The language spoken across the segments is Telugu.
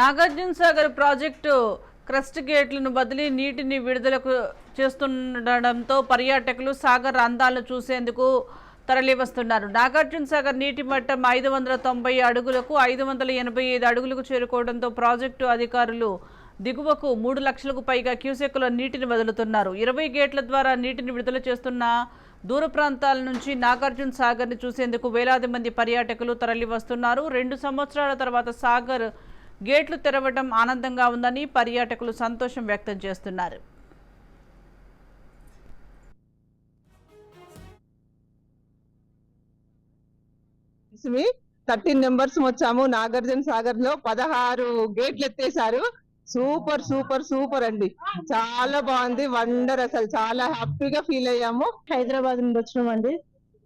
నాగార్జున సాగర్ ప్రాజెక్టు క్రస్ట్ గేట్లను బదిలీ నీటిని విడుదలకు చేస్తుండడంతో పర్యాటకులు సాగర్ అందాలను చూసేందుకు తరలివస్తున్నారు. నాగార్జున సాగర్ నీటి మట్టం ఐదు వందల తొంభై అడుగులకు ఐదు వందల ఎనభై ఐదు అడుగులకు చేరుకోవడంతో ప్రాజెక్టు అధికారులు దిగువకు మూడు లక్షలకు పైగా క్యూసెక్కుల నీటిని వదులుతున్నారు. ఇరవై గేట్ల ద్వారా నీటిని విడుదల చేస్తున్న దూర ప్రాంతాల నుంచి నాగార్జున సాగర్ని చూసేందుకు వేలాది మంది పర్యాటకులు తరలివస్తున్నారు. రెండు సంవత్సరాల తర్వాత సాగర్ గేట్లు తెరవడం ఆనందంగా ఉందని పర్యాటకులు సంతోషం వ్యక్తం చేస్తున్నారు. థర్టీన్ నెంబర్స్ వచ్చాము. నాగార్జున సాగర్లో పదహారు గేట్లు ఎత్తేసారు సూపర్ సూపర్ సూపర్ అండి. చాలా బాగుంది. వండర్ అసలు. చాలా హ్యాపీగా ఫీల్ అయ్యాము. హైదరాబాద్ నుండి వచ్చినామండి.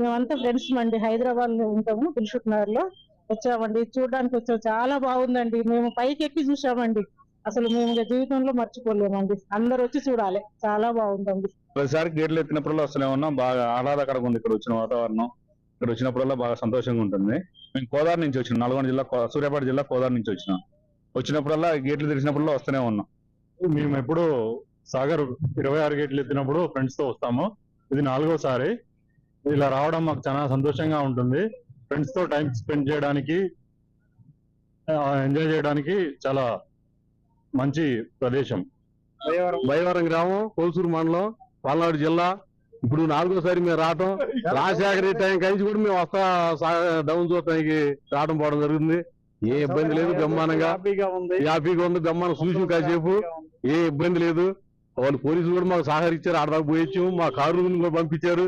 మేమంతా ఫ్రెండ్స్ అండి హైదరాబాద్లో ఉంటాము. దిల్షుక్ నగర్లో వచ్చామండి. చూడడానికి వచ్చాము చాలా బాగుందండి. మేము పైకి ఎక్కి చూసామండి అసలు మేము ఇంకా జీవితంలో మర్చిపోలేమండి. అందరు వచ్చి చూడాలి. చాలా బాగుందండి. ప్రతిసారి గేట్లు ఎత్తినప్పుడల్లా వస్తూనే ఉన్నాం. బాగా ఆహ్లాదకరంగా ఉంది ఇక్కడ వచ్చిన వాతావరణం. ఇక్కడ వచ్చినప్పుడల్లా బాగా సంతోషంగా ఉంటుంది. మేము కోదాడ నుంచి వచ్చినాం. నల్గొండ జిల్లా సూర్యాపేట జిల్లా కోదాడ నుంచి వచ్చినాం. వచ్చినప్పుడల్లా గేట్లు తెరిచినప్పుడల్లా వస్తూనే ఉన్నాం. మేము ఎప్పుడు సాగర్ ఇరవై ఆరు గేట్లు ఎత్తినప్పుడు ఫ్రెండ్స్తో వస్తాము. ఇది నాలుగోసారి. ఇలా రావడం మాకు చాలా సంతోషంగా ఉంటుంది. ఫ్రెండ్స్తో టైం స్పెండ్ చేయడానికి ఎంజాయ్ చేయడానికి చాలా మంచి ప్రదేశం. భయవరం గ్రామం కోల్సూరు మండలం పల్నాడు జిల్లా. ఇప్పుడు నాలుగోసారి మేము రావటం. రాజశేఖర టైం కలిసి కూడా మేము వస్తా డౌన్ చూడటానికి రావడం పోవడం జరుగుతుంది. ఏ ఇబ్బంది లేదు బ్రహ్మాండంగా. హ్యాపీగా ఉంది. బ్రహ్మాండం చూసి కాసేపు. ఏ ఇబ్బంది లేదు. వాళ్ళు పోలీసులు కూడా మాకు సహకరించారు. ఆడదాకా పోయొచ్చు మా కారు కూడా పంపించారు.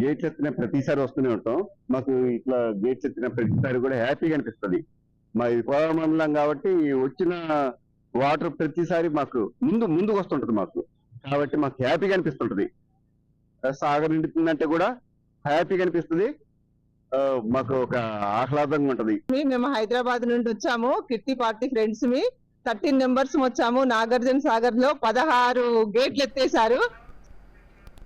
గేట్లు ఎత్తిన ప్రతిసారి వస్తూనే ఉంటాం. మాకు ఇట్లా గేట్స్ ఎత్తిన ప్రతిసారి కూడా హ్యాపీగా అనిపిస్తుంది. మా ఇది కోవా మండలం కాబట్టి వచ్చిన వాటర్ ప్రతిసారి మాకు ముందు ముందుకు వస్తుంటది మాకు. కాబట్టి మాకు హ్యాపీగా అనిపిస్తుంటది. సాగర్ నిండుతుందంటే కూడా హ్యాపీగా అనిపిస్తుంది. మాకు ఒక ఆహ్లాదంగా ఉంటది. మేము హైదరాబాద్ నుండి వచ్చాము. కిట్టి పార్టీ ఫ్రెండ్స్ మీ. థర్టీన్ నెంబర్స్ వచ్చాము నాగార్జున సాగర్లో పదహారు గేట్లు ఎత్తేసారు